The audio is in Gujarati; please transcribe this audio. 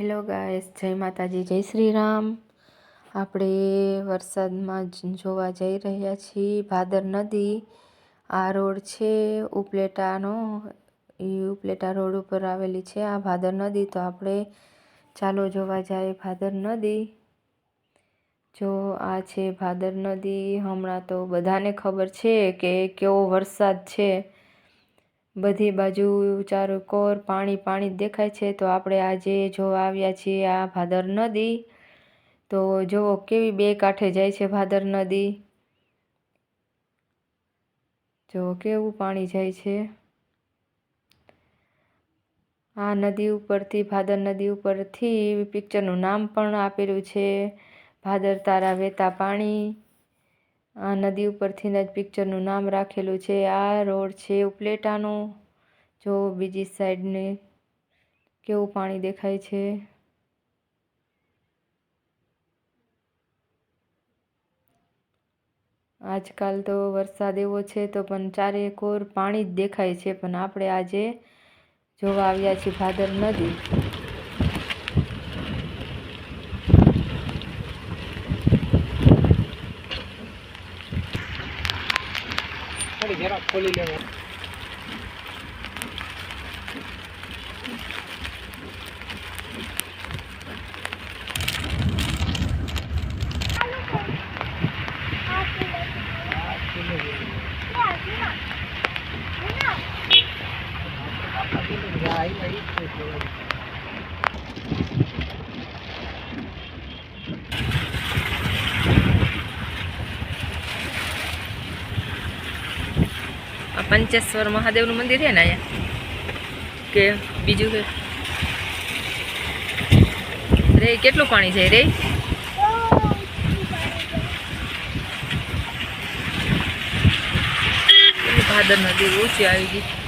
હેલો ગાઈસ, જય માતાજી, જય શ્રી રામ આપણે વરસાદમાં જોવા જઈ રહ્યા છીએ. ભાદર નદી, આ રોડ છે, ઉપલેટાનો, એ ઉપલેટા રોડ ઉપર આવેલી છે આ ભાદર નદી. તો આપણે ચાલો જોવા જાય ભાદર નદી. જો આ છે ભાદર નદી, હમણાં તો બધાને ખબર છે કે કેવો વરસાદ છે. બધી બાજુ ચારો કોર, પાણી પાણી દેખાય છે. તો આપણે આજે જોવા આવ્યા છીએ આ ભાદર નદી, તો જુઓ કેવી બે કાંઠે જાય છે ભાદર નદી. જો કેવું પાણી જાય છે. આ નદી ઉપરથી, ભાદર નદી ઉપરથી પિક્ચરનું નામ પણ આપેલું છે. ભાદર તારા વેતા પાણી. આ નદી ઉપરથી જ પિક્ચરનું નામ રાખેલું છે. આ રોડ છે ઉપલેટાનો. જો બીજી સાઈડને કેવું પાણી દેખાય છે? આજકાલ તો વરસાદ એવો છે તો પણ ચારે કોર પાણી જ દેખાય છે. પણ આપણે આજે જોવા આવ્યા છીએ ભાદર નદી. થોડી જરાક ખોલી લેવા આ પંચેશ્વર મહાદેવનું મંદિર છે ને અહીંયા? કે બીજું કે રે, કેટલું પાણી છે રે? ભાદર નદી ઓછી આવી ગઈ.